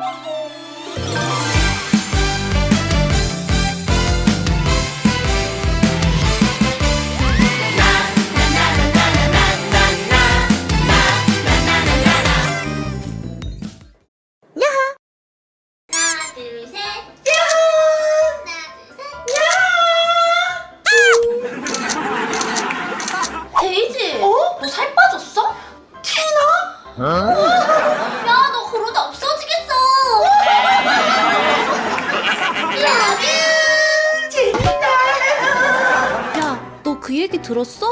하 들었어?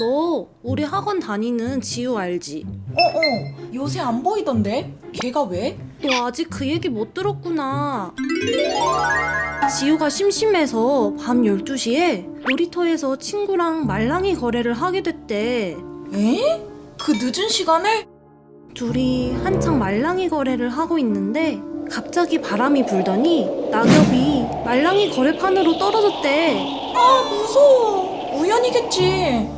너 우리 학원 다니는 지우 알지? 어어 요새 안 보이던데? 걔가 왜? 너 아직 그 얘기 못 들었구나. 지우가 심심해서 밤 12시에 놀이터에서 친구랑 말랑이 거래를 하게 됐대. 에? 그 늦은 시간에? 둘이 한창 말랑이 거래를 하고 있는데 갑자기 바람이 불더니 낙엽이 말랑이 거래판으로 떨어졌대. 아 무서워. 우연이겠지.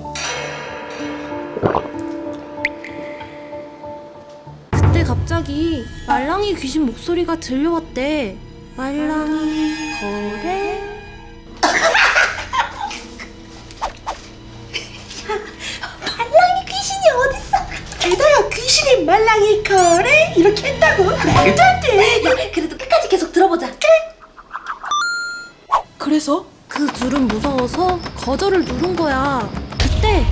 그때 갑자기 말랑이 귀신 목소리가 들려왔대. 말랑이 거래? 말랑이 귀신이 어딨어? 게다가 귀신이 말랑이 거래? 이렇게 했다고? 말도 안 돼. 야, 그래도 끝까지 계속 들어보자. 그래 서 그 둘은 무서워서 거절을 누른 거야. 그때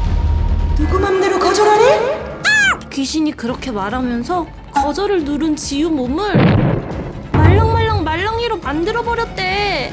누구 맘대로 거절하래? 귀신이 그렇게 말하면서 거절을 누른 지우 몸을 말랑말랑 말랑이로 만들어 버렸대.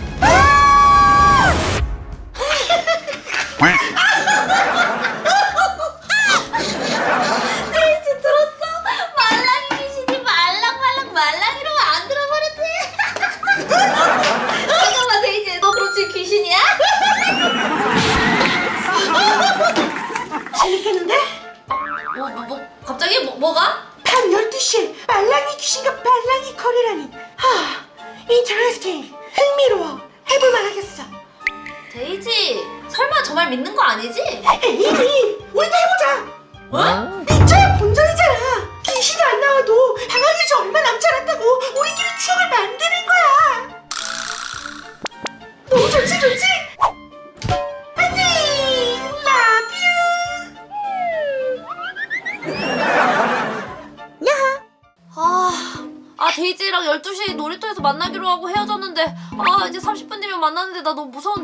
어? 미쳐야 본전이잖아. 귀신이 안 나와도 당하기 지 얼마 남지 않았다고 우리끼리 추억을 만드는 거야. 너무 좋지, 좋지? 안녕, 라뷰. 아, 아 데이지랑 12시 놀이터에서 만나기로 하고 헤어졌는데 아 이제 30분 뒤면 만나는데 나 너무 무서운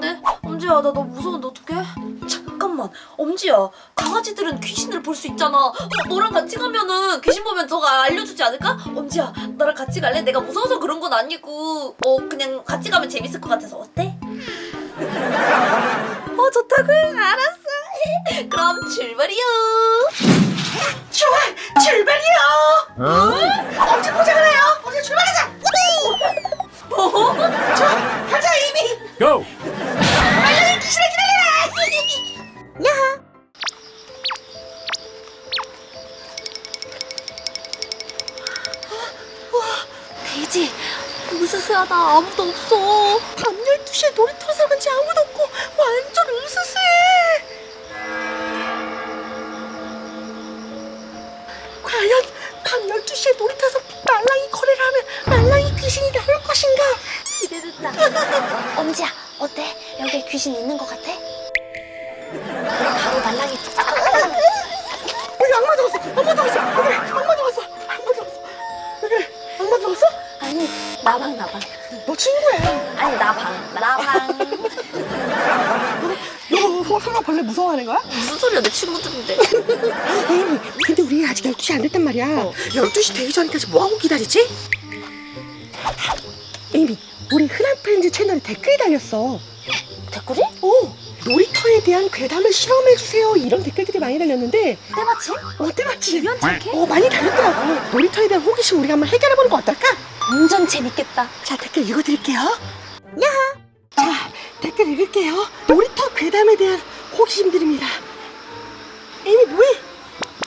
강아지들은 귀신을 볼 수 있잖아 어, 너랑 같이 가면은 귀신 보면 너가 알려주지 않을까? 엄지야 나랑 같이 갈래? 내가 무서워서 그런 건 아니고 어 그냥 같이 가면 재밌을 것 같아서 어때? 어 좋다고? 알았어 그럼 출발이요 좋아, 출발이요. 어? 언제 포장을 해요? 언제 출발하자. 뭐? 좋아, 가자 이미. Go! 빨리 귀신을 기다려라. 야하. 으스스하다 아무도 없어 밤 12시에 놀이터에서 간지 아무도 없고 완전 으스스해. 과연 밤 12시에 놀이터에서 말랑이 거래를 하면 말랑이 귀신이 나올 것인가? 기대된다 엄지야 어때? 여기에 귀신 있는 것 같아? 너 설마 벌레 무서워하는 거야? 무슨 소리야 내 친구들인데 에이미, 근데 우리 아직 12시 안 됐단 말이야. 12시 되기 전까지 뭐하고 기다리지? 에이미, 우리 흔한 프렌즈 채널에 댓글이 달렸어. 댓글이? 어, 놀이터에 대한 괴담을 실험해주세요. 이런 댓글들이 많이 달렸는데, 때마침? 어때 맞지? 우연찮게? 어, 많이 달렸더라고. 놀이터에 대한 호기심 우리가 한번 해결해보는 거 어떨까? 완전 재밌겠다 자, 댓글 읽어드릴게요. 야하! 자, 댓글 읽을게요. 놀이터 괴담에 대한 호기심들입니다. 에이미, 뭐해?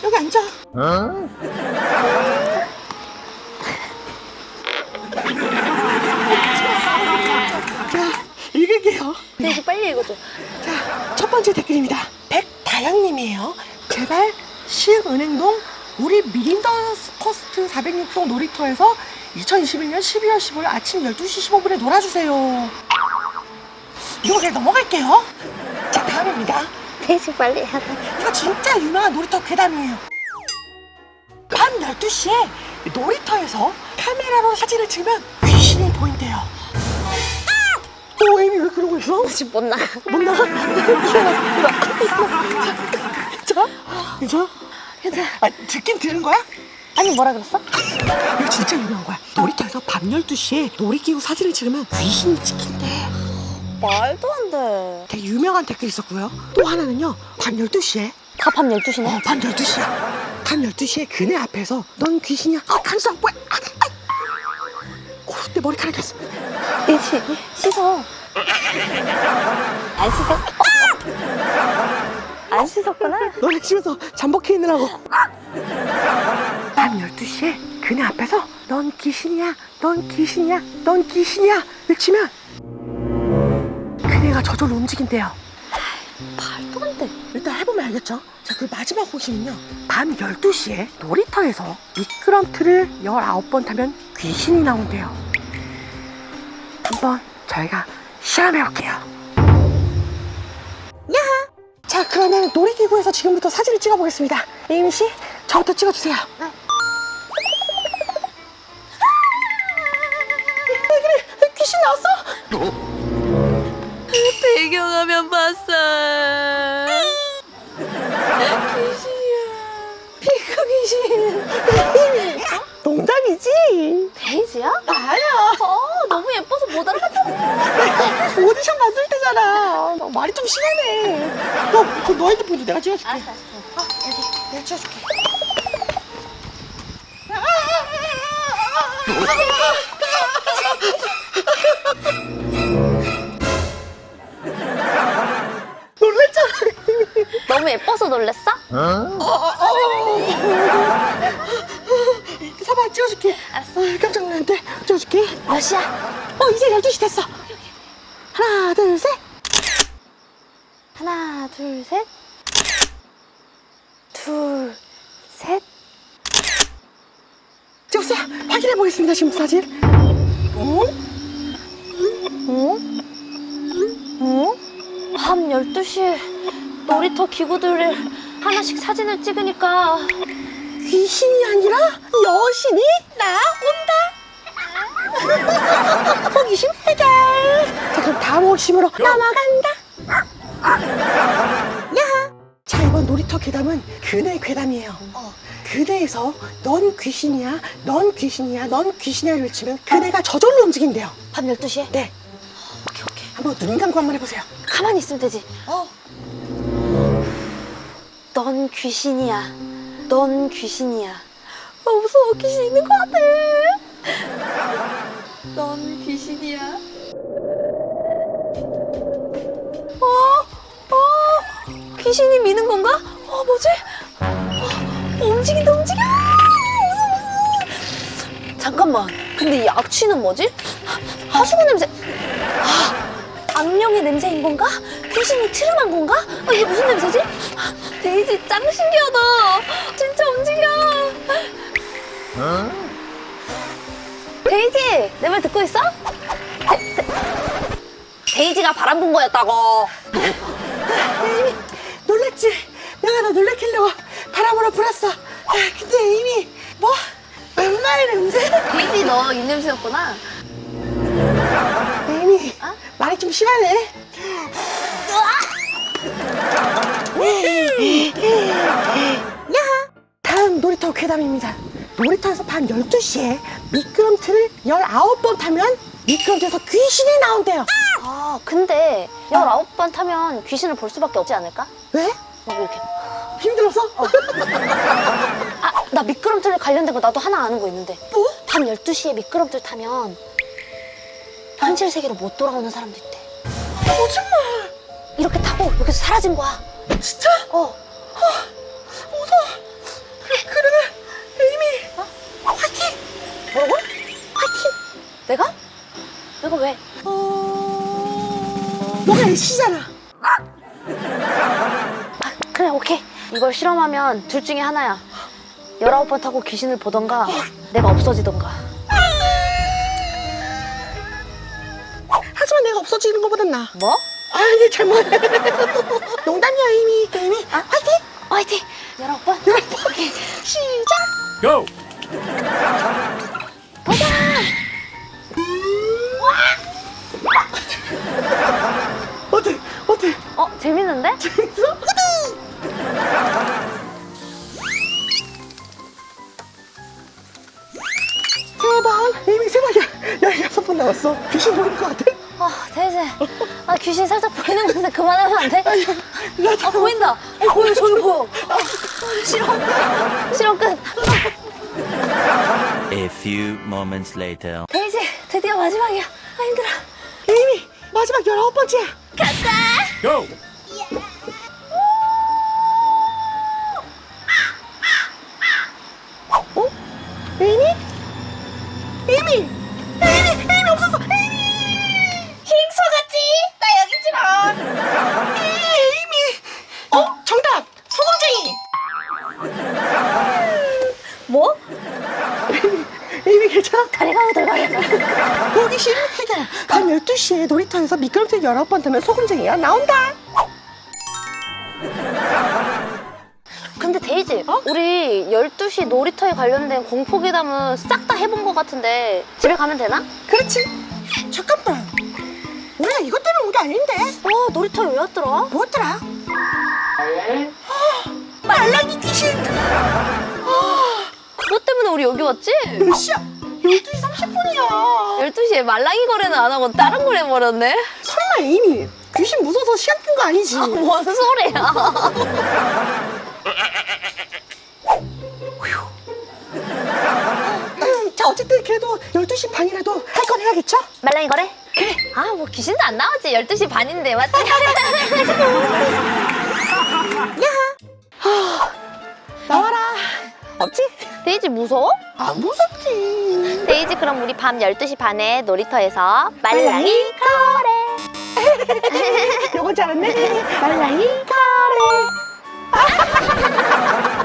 여기 앉아. 자, 읽을게요. 데이지 빨리 읽어줘 자, 첫 번째 댓글입니다. 백다영님이에요. 제발 시흥은행동 우리 미린더 커스트 406동 놀이터에서 2021년 12월 15일 아침 12시 15분에 놀아주세요. 이거 그냥 넘어갈게요. 자, 다음입니다. 데이지 빨리 해. 이거 진짜 유명한 놀이터 괴담이에요. 밤 12시에 놀이터에서 카메라로 사진을 찍으면 귀신이 보인대요. 어, 에이미 왜 그러고 있어? 지금 못 나가. 못 나가? 괜찮아? 괜찮아? 괜찮아. 아, 듣긴 들은 거야? 아니 뭐라 그랬어? 이거 진짜 유명한 거야. 놀이터에서 밤 12시에 놀이기구 사진을 찍으면 귀신이 찍힌대. 말도 안 돼. 되게 유명한 댓글이 있었고요. 또 하나는요. 밤 12시에 다 밤 12시네. 어, 밤 12시야. 밤 12시에 그네 앞에서 넌 귀신이야. 아, 간수야. 뭐야? 아, 아. 어, 내 머리카락이 었어. 데이지 씻어. 안 씻어? 안 씻었구나. 너네 집에서 잠복해 있느라고. 밤 12시에 그네 앞에서 넌 귀신이야. 넌 귀신이야. 넌 귀신이야. 외치면 그네가 저절로 움직인대요. 말도 안 돼. 일단 해보면 알겠죠? 자, 그 마지막 호기는요. 밤 12시에 놀이터에서 미끄럼틀을 19번 타면 귀신이 나온대요. 한번 저희가 실험해볼게요. 야하! 자, 그러면 놀이기구에서 지금부터 사진을 찍어보겠습니다. 에이미 씨, 저부터 찍어주세요. 네. 귀신이야. 피크 귀신. 농담이지? 데이지야? 나야. 어, 너무 예뻐서 못 알아봤잖아. 오디션 봤을 때잖아. 너 말이 좀 심하네. 너, 그너 핸드폰도 내가 찍어줄게. 알았어, 알았어. 어, 여기. 내가 찍어줄게. 너무 예뻐서 놀랬어? 사봐, 찍어줄게. 알았어. 어, 깜짝 놀랐는데. 찍어줄게. 몇 시야? 어, 이제 12시 됐어. 하나, 둘, 셋. 하나, 둘, 셋. 둘, 셋. 찍었어. 확인해 보겠습니다, 지금 사진. 어? 어? 어? 밤 12시에 놀이터 기구들을 하나씩 사진을 찍으니까 귀신이 아니라 여신이 나온다. 호기심 해결. 자 그럼 다음 호기심으로 넘어간다. 야. 자 이번 놀이터 괴담은 그네 괴담이에요. 어. 그네에서 넌 귀신이야, 넌 귀신이야, 넌 귀신이야를 외치면 그네가 저절로 움직인대요. 밤 12시에 네, 오케이 오케이 한번 눈 감고 한번 해보세요. 가만히 있으면 되지 어. 넌 귀신이야 넌 귀신이야 아 무서워 귀신 있는 것 같아 넌 귀신이야 어? 어? 귀신이 미는 건가? 어 뭐지? 어, 움직인다 움직여 잠깐만 근데 이 악취는 뭐지? 하수구 냄새 아, 악령의 냄새인 건가? 귀신이 트름한 건가? 아, 이게 무슨 냄새지? 데이지 짱 신기하다. 진짜 움직여. 데이지 내 말 듣고 있어? 데, 이지가 바람 본 거였다고. 에이미 놀랬지? 내가 너 놀래키려고 바람으로 불었어. 아, 근데 에이미 뭐 엄마의 냄새? 데이지 너 입냄새였구나. 에이미 어? 말이 좀 심하네. 다음 놀이터 괴담입니다. 놀이터에서 밤 12시에 미끄럼틀을 19번 타면 미끄럼틀에서 귀신이 나온대요. 아 근데 19번 타면 귀신을 볼 수밖에 없지 않을까? 왜? 막 이렇게. 힘들어서? 아, 나 미끄럼틀에 관련된 거 나도 하나 아는 거 있는데. 뭐? 밤 12시에 미끄럼틀 타면 현실 세계로 못 돌아오는 사람도 있대. 거짓말. 이렇게 타고 여기서 사라진 거야. 진짜? 어. 무서워. 그, 그러면 에이미 화이팅! 뭐라고? 화이팅! 내가? 내가 왜? 어... 너가 애쉬잖아. 아, 그래, 오케이. 이걸 실험하면 둘 중에 하나야. 열아홉 번 타고 귀신을 보던가 내가 없어지던가. 하지만 내가 없어지는 것보단 나. 뭐? 아, 이게 잘못. 농담이야, 이미. 이미. 아, 화이팅! 화이팅! 열아홉 번. 오케이. 시작! Go! 어때? 어때? 어 재밌는데? 재밌어? 세 번. 이미 세 번이야. 열여섯 번 남았어. 귀신 보일 것 같아? 아 대제. 아 귀신 살짝 보이는 건데 그만하면 안 돼? 나아 보인다. 어 보여 저기 보여. 아, 싫어. 싫어 끝. A few moments later. 데이지 드디어 마지막이야. 아 힘들어. 이미 마지막 열아홉 번째야. Go! 어? 에이미! 밤 12시에 놀이터에서 미끄럼틀 19번 타면 소금쟁이가 나온다! 근데 데이지, 우리 12시 놀이터에 관련된 공포괴담은 싹 다 해본 것 같은데 집에 가면 되나? 그렇지! 잠깐만! 우리가 이것 때문에 온 게 아닌데? 어, 놀이터에 왜 왔더라? 뭐였더라? 아, 말랑이 귀신! 그것 때문에 우리 여기 왔지? 몇 시야? 12시 30분이야! 12시에 말랑이 거래는 안 하고 다른 걸 해버렸네? 설마 이미 귀신 무서워서 시간 끈 거 아니지? 뭔 소리야? 음, 자 어쨌든 그래도 12시 반이라도 할 건 해야겠죠? 말랑이 거래? 그래. 아, 뭐 귀신도 안 나오지. 12시 반인데, 맞지? 나와라 없지? 데이지 무서워? 안 무섭지 데이지 그럼 우리 밤 12시 반에 놀이터에서 말랑이 거래. 요거 잘했네 말랑이 카레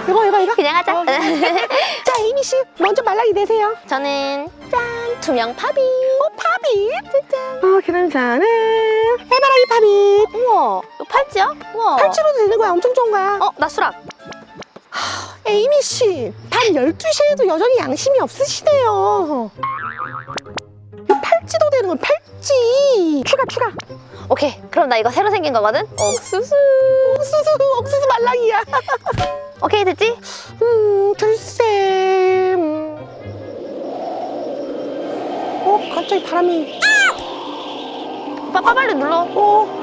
이거 이거 이거 그냥 하자. 어. 자 이미 씨 먼저 말랑이 내세요 저는 짠 투명 팝이. 어 팝이 짠짠 어 그럼 저는 해바라기 팝이 우와, 이거 팔찌야? 우와. 팔찌로도 되는 거야 엄청 좋은 거야 어, 나 수락. 에이미 씨, 밤 12시에도 여전히 양심이 없으시네요. 이 팔찌도 되는 건 팔찌. 추가, 추가. 오케이, 그럼 나 이거 새로 생긴 거거든? 옥수수. 옥수수, 옥수수 말랑이야. 오케이, 됐지? 음, 글쎄. 음. 어, 갑자기 바람이. 오빠 빨리 눌러. 어.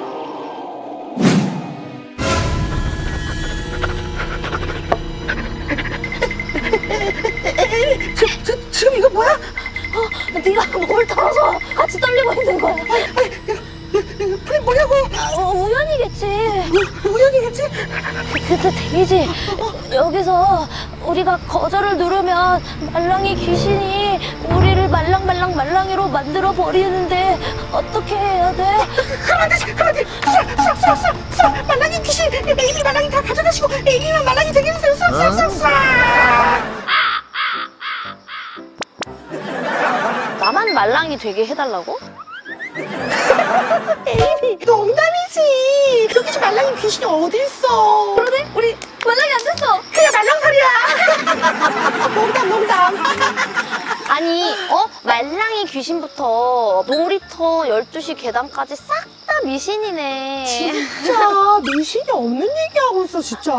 저, 저, 지금 이거 뭐야? 어, 네가 뭘 털어서 같이 떨리고 있는 거야. 불이 뭐냐고? 어, 우연이겠지. 우연이겠지? 근데 데이지, 여기서 우리가 거절을 누르면 말랑이 귀신이 우리를 말랑말랑 말랑이로 만들어 버리는데 어떻게 해야 돼? 안 되지, 안 돼. 수락, 수락, 수락, 수락, 수락. 말랑이 귀신, 에이미 말랑이 다 가져가시고 에이미만 말랑이 되게 해주세요. 수락, 수락, 수락, 수락. 말랑이 되게 해달라고? 에이미, 농담이지. 그렇게 말랑이 귀신이 어디 있어? 그러네? 우리 말랑이 안 됐어. 그냥 말랑살이야. 농담, 농담. 아니, 어? 말랑이 귀신부터 놀이터 12시 계단까지 싹 다 미신이네. 진짜 미신이 없는 얘기하고 있어, 진짜.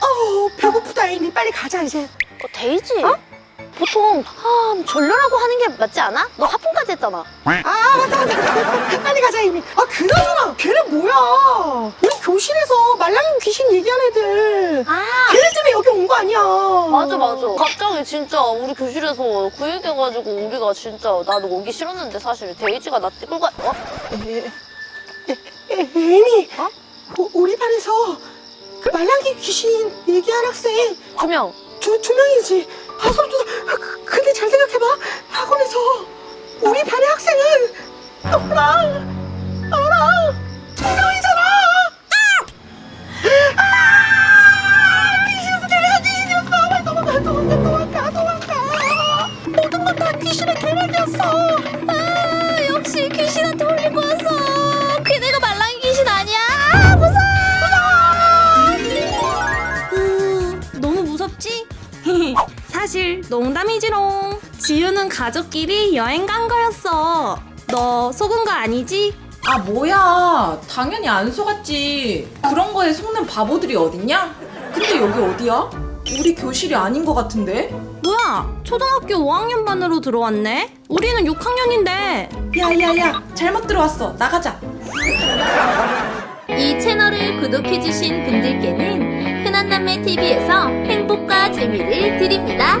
어우, 배고프다, 에이미. 빨리 가자, 이제. 어, 데이지? 보통 아, 졸려라고 하는 게 맞지 않아? 너 하품까지 했잖아. 아 맞다 맞다 빨리 가자 이미 아 그나저나 걔는 뭐야 우리 교실에서 말랑이 귀신 얘기한 애들 아, 걔네 때문에 여기 온 거 아니야 맞아 맞아. 갑자기 진짜 우리 교실에서 그 얘기해가지고 우리가 진짜 나도 오기 싫었는데 사실 데이지가 나 끌고 가. 어? 에, 에, 에미 어? 우- 우리 반에서 그 말랑이 귀신 얘기한 학생 두 명. 두, 두 명이지 아 소름 아, 그- 근데 잘 생각해봐. 학원에서 우리 반의 학생은 너랑 가족끼리 여행 간 거였어. 너 속은 거 아니지? 아 뭐야 당연히 안 속았지 그런 거에 속는 바보들이 어딨냐? 근데 여기 어디야? 우리 교실이 아닌 것 같은데? 뭐야? 초등학교 5학년 반으로 들어왔네? 우리는 6학년인데. 야야야 잘못 들어왔어 나가자 이 채널을 구독해주신 분들께는 흔한남매 TV에서 행복과 재미를 드립니다.